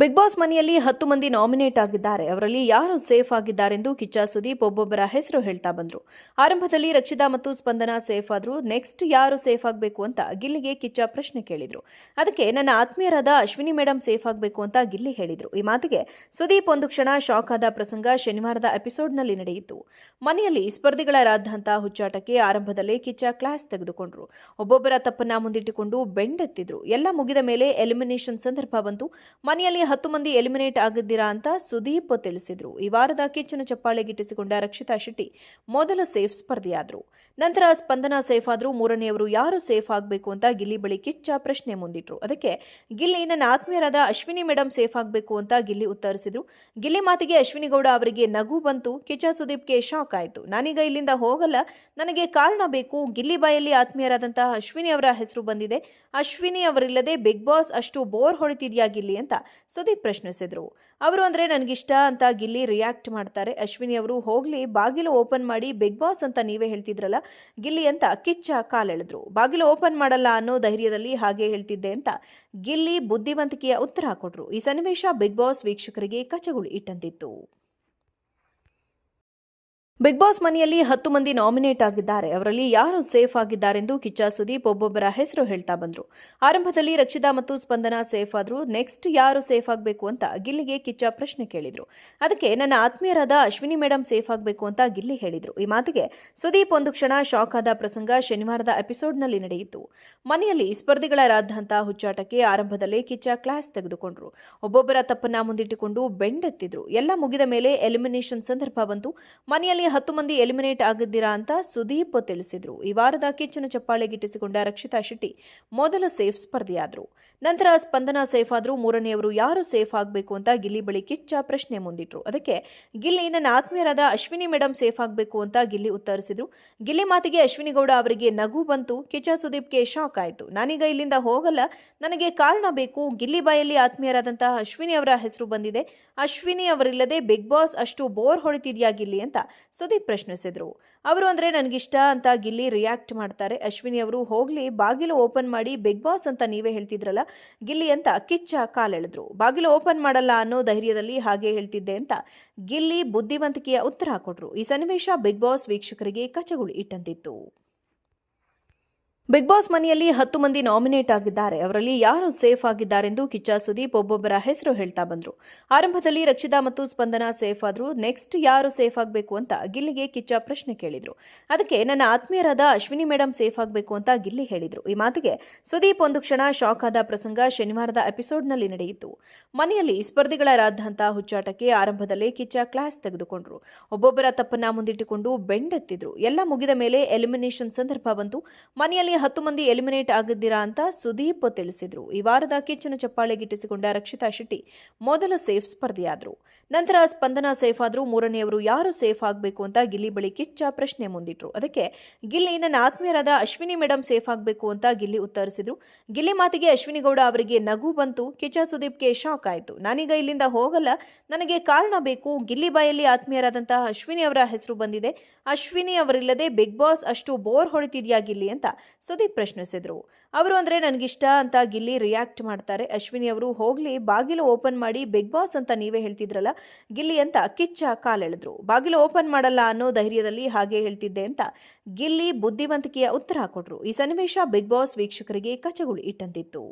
Big boss ಮನೆಯಲ್ಲಿ ಹತ್ತು ಮಂದಿ ನಾಮಿನೇಟ್ ಆಗಿದ್ದಾರೆ. ಅವರಲ್ಲಿ ಯಾರು ಸೇಫ್ ಆಗಿದ್ದಾರೆಂದು ಕಿಚ್ಚ ಸುದೀಪ್ ಒಬ್ಬೊಬ್ಬರ ಹೆಸರು ಹೇಳ್ತಾ ಬಂದರು. ಆರಂಭದಲ್ಲಿ ರಕ್ಷಿತಾ ಮತ್ತು ಸ್ಪಂದನ ಸೇಫ್ ಆದರೂ ನೆಕ್ಸ್ಟ್ ಯಾರು ಸೇಫ್ ಆಗಬೇಕು ಅಂತ ಗಿಲ್ಲಿಗೆ ಕಿಚ್ಚ ಪ್ರಶ್ನೆ ಕೇಳಿದ್ರು. ಅದಕ್ಕೆ ನನ್ನ ಆತ್ಮೀಯರಾದ ಅಶ್ವಿನಿ ಮೇಡಮ್ ಸೇಫ್ ಆಗಬೇಕು ಅಂತ ಗಿಲ್ಲಿ ಹೇಳಿದರು. ಈ ಮಾತಿಗೆ ಸುದೀಪ್ ಒಂದು ಕ್ಷಣ ಶಾಕ್ ಆದ ಪ್ರಸಂಗ ಶನಿವಾರದ ಎಪಿಸೋಡ್ನಲ್ಲಿ ನಡೆಯಿತು. ಮನೆಯಲ್ಲಿ ಸ್ಪರ್ಧಿಗಳ ರಾದ್ದಂತ ಹುಚ್ಚಾಟಕ್ಕೆ ಆರಂಭದಲ್ಲಿ ಕಿಚ್ಚ ಕ್ಲಾಸ್ ತೆಗೆದುಕೊಂಡರು. ಒಬ್ಬೊಬ್ಬರ ತಪ್ಪನ್ನ ಮುಂದಿಟ್ಟುಕೊಂಡು ಬೆಂಡೆತ್ತಿದ್ರು. ಎಲ್ಲ ಮುಗಿದ ಮೇಲೆ ಎಲಿಮಿನೇಷನ್ ಸಂದರ್ಭ ಬಂತು. ಮನೆಯಲ್ಲಿ ಹತ್ತು ಮಂದಿ ಎಲಿಮಿನೇಟ್ ಆಗಿದ್ದೀರಾ ಅಂತ ಸುದೀಪ್ ತಿಳಿಸಿದ್ರು. ಈ ವಾರದ ಕಿಚ್ಚನ ಚಪ್ಪಾಳೆ ಗಿಟ್ಟಿಸಿಕೊಂಡ ರಕ್ಷಿತಾ ಶೆಟ್ಟಿ ಮೊದಲ ಸೇಫ್ ಸ್ಪರ್ಧೆಯಾದರು. ನಂತರ ಸ್ಪಂದನ ಸೇಫ್ ಆದರೂ ಮೂರನೆಯವರು ಯಾರು ಸೇಫ್ ಆಗಬೇಕು ಅಂತ ಗಿಲ್ಲಿ ಬಳಿ ಕಿಚ್ಚ ಪ್ರಶ್ನೆ ಮುಂದಿಟ್ರು. ಅದಕ್ಕೆ ಗಿಲ್ಲಿ, ನನ್ನ ಆತ್ಮೀಯರಾದ ಅಶ್ವಿನಿ ಮೇಡಮ್ ಸೇಫ್ ಆಗಬೇಕು ಅಂತ ಗಿಲ್ಲಿ ಉತ್ತರಿಸಿದ್ರು. ಗಿಲ್ಲಿ ಮಾತಿಗೆ ಅಶ್ವಿನಿ ಗೌಡ ಅವರಿಗೆ ನಗು ಬಂತು. ಕಿಚ್ಚ ಸುದೀಪ್ಗೆ ಶಾಕ್ ಆಯಿತು. ನಾನೀಗ ಇಲ್ಲಿಂದ ಹೋಗಲ್ಲ. ನನಗೆ ಕಾರಣ ಬೇಕು. ಗಿಲ್ಲಿ ಬಾಯಲ್ಲಿ ಆತ್ಮೀಯರಾದಂತಹ ಅಶ್ವಿನಿ ಅವರ ಹೆಸರು ಬಂದಿದೆ. ಅಶ್ವಿನಿ ಅವರಿಲ್ಲದೆ ಬಿಗ್ ಬಾಸ್ ಅಷ್ಟು ಬೋರ್ ಹೊಡಿತಿದ್ಯಾ ಗಿಲ್ಲಿ ಅಂತ ಸುದೀಪ್ ಪ್ರಶ್ನಿಸಿದ್ರು. ಅವರು ಅಂದ್ರೆ ನನಗಿಷ್ಟ ಅಂತ ಗಿಲ್ಲಿ ರಿಯಾಕ್ಟ್ ಮಾಡ್ತಾರೆ. ಅಶ್ವಿನಿ ಅವರು, ಹೋಗಲಿ, ಬಾಗಿಲು ಓಪನ್ ಮಾಡಿ ಬಿಗ್ ಬಾಸ್ ಅಂತ ನೀವೇ ಹೇಳ್ತಿದ್ರಲ್ಲ, ಗಿಲ್ಲಿ ಅಂತ ಕಿಚ್ಚ ಕಾಲೆಳೆದ್ರು. ಬಾಗಿಲು ಓಪನ್ ಮಾಡಲ್ಲ ಅನ್ನೋ ಧೈರ್ಯದಲ್ಲಿ ಹಾಗೆ ಹೇಳ್ತಿದ್ದೆ ಅಂತ ಗಿಲ್ಲಿ ಬುದ್ಧಿವಂತಿಕೆಯ ಉತ್ತರ ಕೊಟ್ರು. ಈ ಸನ್ನಿವೇಶ ಬಿಗ್ ಬಾಸ್ ವೀಕ್ಷಕರಿಗೆ ಕಚಗುಳಿ ಇಟ್ಟಂತಿತ್ತು. ಬಿಗ್ ಬಾಸ್ ಮನೆಯಲ್ಲಿ ಹತ್ತು ಮಂದಿ ನಾಮಿನೇಟ್ ಆಗಿದ್ದಾರೆ. ಅವರಲ್ಲಿ ಯಾರು ಸೇಫ್ ಆಗಿದ್ದಾರೆಂದು ಕಿಚ್ಚ ಸುದೀಪ್ ಒಬ್ಬೊಬ್ಬರ ಹೆಸರು ಹೇಳ್ತಾ ಬಂದರು. ಆರಂಭದಲ್ಲಿ ರಕ್ಷಿತಾ ಮತ್ತು ಸ್ಪಂದನ ಸೇಫ್ ಆದ್ರು ನೆಕ್ಸ್ಟ್ ಯಾರು ಸೇಫ್ ಆಗಬೇಕು ಅಂತ ಗಿಲ್ಲಿಗೆ ಕಿಚ್ಚ ಪ್ರಶ್ನೆ ಕೇಳಿದರು. ಅದಕ್ಕೆ ನನ್ನ ಆತ್ಮೀಯರಾದ ಅಶ್ವಿನಿ ಮೇಡಮ್ ಸೇಫ್ ಆಗಬೇಕು ಅಂತ ಗಿಲ್ಲಿ ಹೇಳಿದರು. ಈ ಮಾತಿಗೆ ಸುದೀಪ್ ಒಂದು ಕ್ಷಣ ಶಾಕ್ ಆದ ಪ್ರಸಂಗ ಶನಿವಾರದ ಎಪಿಸೋಡ್ನಲ್ಲಿ ನಡೆಯಿತು. ಮನೆಯಲ್ಲಿ ಸ್ಪರ್ಧಿಗಳ ಹುಚ್ಚಾಟಕ್ಕೆ ಆರಂಭದಲ್ಲಿ ಕಿಚ್ಚ ಕ್ಲಾಸ್ ತೆಗೆದುಕೊಂಡ್ರು. ಒಬ್ಬೊಬ್ಬರ ತಪ್ಪನ್ನ ಮುಂದಿಟ್ಟುಕೊಂಡು ಬೆಂಡೆತ್ತಿದ್ರು. ಎಲ್ಲ ಮುಗಿದ ಮೇಲೆ ಎಲಿಮಿನೇಷನ್ ಸಂದರ್ಭ ಬಂತು. ಮನೆಯಲ್ಲಿ ಹತ್ತು ಮಂದಿ ಎಲಿಮಿನೇಟ್ ಆಗಿದ್ದೀರಾ ಅಂತ ಸುದೀಪ್ ತಿಳಿಸಿದ್ರು. ಈ ವಾರದ ಕಿಚ್ಚನ ಚಪ್ಪಾಳೆ ಗಿಟ್ಟಿಸಿಕೊಂಡ ರಕ್ಷಿತಾ ಶೆಟ್ಟಿ ಮೊದಲ ಸೇಫ್ ಸ್ಪರ್ಧೆಯಾದರು. ನಂತರ ಸ್ಪಂದನ ಸೇಫ್ ಆದರೂ ಮೂರನೆಯವರು ಯಾರು ಸೇಫ್ ಆಗಬೇಕು ಅಂತ ಗಿಲ್ಲಿ ಬಳಿ ಕಿಚ್ಚ ಪ್ರಶ್ನೆ ಮುಂದಿಟ್ರು. ಅದಕ್ಕೆ ಗಿಲ್ಲಿ ನನ್ನ ಆತ್ಮೀಯರಾದ ಅಶ್ವಿನಿ ಮೇಡಮ್ ಸೇಫ್ ಆಗಬೇಕು ಅಂತ ಗಿಲ್ಲಿ ಉತ್ತರಿಸಿದ್ರು. ಗಿಲ್ಲಿ ಮಾತಿಗೆ ಅಶ್ವಿನಿ ಗೌಡ ಅವರಿಗೆ ನಗು ಬಂತು. ಕಿಚ್ಚ ಸುದೀಪ್ಗೆ ಶಾಕ್ ಆಯಿತು. ನಾನೀಗ ಇಲ್ಲಿಂದ ಹೋಗಲ್ಲ. ನನಗೆ ಕಾರಣ ಬೇಕು. ಗಿಲ್ಲಿ ಬಾಯಲ್ಲಿ ಆತ್ಮೀಯರಾದಂತಹ ಅಶ್ವಿನಿ ಅವರ ಹೆಸರು ಬಂದಿದೆ. ಅಶ್ವಿನಿ ಅವರಿಲ್ಲದೆ ಬಿಗ್ ಬಾಸ್ ಅಷ್ಟು ಬೋರ್ ಹೊಡಿತಿದ್ಯಾ ಗಿಲ್ಲಿ ಅಂತ ಸುದೀಪ್ ಪ್ರಶ್ನಿಸಿದ್ರು. ಅವರು ಅಂದರೆ ನನಗಿಷ್ಟ ಅಂತ ಗಿಲ್ಲಿ ರಿಯಾಕ್ಟ್ ಮಾಡ್ತಾರೆ. ಅಶ್ವಿನಿ ಅವರು, ಹೋಗಲಿ, ಬಾಗಿಲು ಓಪನ್ ಮಾಡಿ ಬಿಗ್ ಬಾಸ್ ಅಂತ ನೀವೇ ಹೇಳ್ತಿದ್ರಲ್ಲ? ಗಿಲ್ಲಿ ಅಂತ ಕಿಚ್ಚ ಕಾಲೆಳೆದ್ರು ಬಾಗಿಲು ಓಪನ್ ಮಾಡಲ್ಲ ಅನ್ನೋ ಧೈರ್ಯದಲ್ಲಿ ಹಾಗೆ ಹೇಳ್ತಿದ್ದೆ ಅಂತ ಗಿಲ್ಲಿ ಬುದ್ಧಿವಂತಿಕೆಯ ಉತ್ತರ ಕೊಟ್ರು. ಈ ಸನ್ನಿವೇಶ ಬಿಗ್ ಬಾಸ್ ವೀಕ್ಷಕರಿಗೆ ಕಚಗುಳಿ ಇಟ್ಟಂತಿತ್ತು. ಬಿಗ್ ಬಾಸ್ ಮನೆಯಲ್ಲಿ ಹತ್ತು ಮಂದಿ ನಾಮಿನೇಟ್ ಆಗಿದ್ದಾರೆ. ಅವರಲ್ಲಿ ಯಾರು ಸೇಫ್ ಆಗಿದ್ದಾರೆಂದು ಕಿಚ್ಚ ಸುದೀಪ್ ಒಬ್ಬೊಬ್ಬರ ಹೆಸರು ಹೇಳ್ತಾ ಬಂದರು. ಆರಂಭದಲ್ಲಿ ರಕ್ಷಿತಾ ಮತ್ತು ಸ್ಪಂದನ ಸೇಫ್ ಆದರೂ ನೆಕ್ಸ್ಟ್ ಯಾರು ಸೇಫ್ ಆಗಬೇಕು ಅಂತ ಗಿಲ್ಲಿಗೆ ಕಿಚ್ಚ ಪ್ರಶ್ನೆ ಕೇಳಿದ್ರು. ಅದಕ್ಕೆ ನನ್ನ ಆತ್ಮೀಯರಾದ ಅಶ್ವಿನಿ ಮೇಡಮ್ ಸೇಫ್ ಆಗಬೇಕು ಅಂತ ಗಿಲ್ಲಿ ಹೇಳಿದ್ರು. ಈ ಮಾತಿಗೆ ಸುದೀಪ್ ಒಂದು ಕ್ಷಣ ಶಾಕ್ ಆದ ಪ್ರಸಂಗ ಶನಿವಾರದ ಎಪಿಸೋಡ್ನಲ್ಲಿ ನಡೆಯಿತು. ಮನೆಯಲ್ಲಿ ಸ್ಪರ್ಧಿಗಳ ರಾದ್ಧಾಂತ ಹುಚ್ಚಾಟಕ್ಕೆ ಆರಂಭದಲ್ಲೇ ಕಿಚ್ಚ ಕ್ಲಾಸ್ ತೆಗೆದುಕೊಂಡ್ರು. ಒಬ್ಬೊಬ್ಬರ ತಪ್ಪನ್ನ ಮುಂದಿಟ್ಟುಕೊಂಡು ಬೆಂಡೆತ್ತಿದ್ರು. ಎಲ್ಲ ಮುಗಿದ ಮೇಲೆ ಎಲಿಮಿನೇಷನ್ ಸಂದರ್ಭ ಬಂತು. ಮನೆಯಲ್ಲಿ ಹತ್ತು ಮಂದಿ ಎಲಿಮಿನೇಟ್ ಆಗಿದ್ದೀರಾ ಅಂತ ಸುದೀಪ್ ತಿಳಿಸಿದ್ರು. ಈ ವಾರದ ಕಿಚ್ಚನ ಚಪ್ಪಾಳೆ ಗಿಟ್ಟಿಸಿಕೊಂಡ ರಕ್ಷಿತಾ ಶೆಟ್ಟಿ ಮೊದಲ ಸೇಫ್ ಸ್ಪರ್ಧೆಯಾದರು. ನಂತರ ಸ್ಪಂದನಾ ಸೇಫ್ ಆದರೂ ಮೂರನೆಯವರು ಯಾರು ಸೇಫ್ ಆಗಬೇಕು ಅಂತ ಗಿಲ್ಲಿ ಬಳಿ ಕಿಚ್ಚ ಪ್ರಶ್ನೆ ಮುಂದಿಟ್ರು. ಅದಕ್ಕೆ ಗಿಲ್ಲಿ ನನ್ನ ಆತ್ಮೀಯರಾದ ಅಶ್ವಿನಿ ಮೇಡಮ್ ಸೇಫ್ ಆಗಬೇಕು ಅಂತ ಗಿಲ್ಲಿ ಉತ್ತರಿಸಿದ್ರು. ಗಿಲ್ಲಿ ಮಾತಿಗೆ ಅಶ್ವಿನಿ ಗೌಡ ಅವರಿಗೆ ನಗು ಬಂತು. ಕಿಚ್ಚ ಸುದೀಪ್ಗೆ ಶಾಕ್ ಆಯಿತು. ನಾನೀಗ ಇಲ್ಲಿಂದ ಹೋಗಲ್ಲ. ನನಗೆ ಕಾರಣ ಬೇಕು. ಗಿಲ್ಲಿ ಬಾಯಲ್ಲಿ ಆತ್ಮೀಯರಾದಂತಹ ಅಶ್ವಿನಿ ಅವರ ಹೆಸರು ಬಂದಿದೆ. ಅಶ್ವಿನಿ ಅವರಿಲ್ಲದೆ ಬಿಗ್ ಬಾಸ್ ಅಷ್ಟು ಬೋರ್ ಹೊಡಿತಿದ್ಯಾ ಗಿಲ್ಲಿ ಅಂತ ಸುದೀಪ್ ಪ್ರಶ್ನಿಸಿದ್ರು. ಅವರು ಅಂದ್ರೆ ನನಗಿಷ್ಟ ಅಂತ ಗಿಲ್ಲಿ ರಿಯಾಕ್ಟ್ ಮಾಡ್ತಾರೆ. ಅಶ್ವಿನಿ ಅವರು, ಹೋಗಲಿ, ಬಾಗಿಲು ಓಪನ್ ಮಾಡಿ ಬಿಗ್ ಬಾಸ್ ಅಂತ ನೀವೇ ಹೇಳ್ತಿದ್ರಲ್ಲ, ಗಿಲ್ಲಿ ಅಂತ ಕಿಚ್ಚ ಕಾಲೆಳೆದ್ರು ಬಾಗಿಲು ಓಪನ್ ಮಾಡಲ್ಲ ಅನ್ನೋ ಧೈರ್ಯದಲ್ಲಿ ಹಾಗೆ ಹೇಳ್ತಿದ್ದೆ ಅಂತ ಗಿಲ್ಲಿ ಬುದ್ಧಿವಂತಿಕೆಯ ಉತ್ತರ ಕೊಟ್ರು. ಈ ಸನ್ನಿವೇಶ ಬಿಗ್ ಬಾಸ್ ವೀಕ್ಷಕರಿಗೆ ಕಚಗುಳಿ ಇಟ್ಟಂತಿತ್ತು.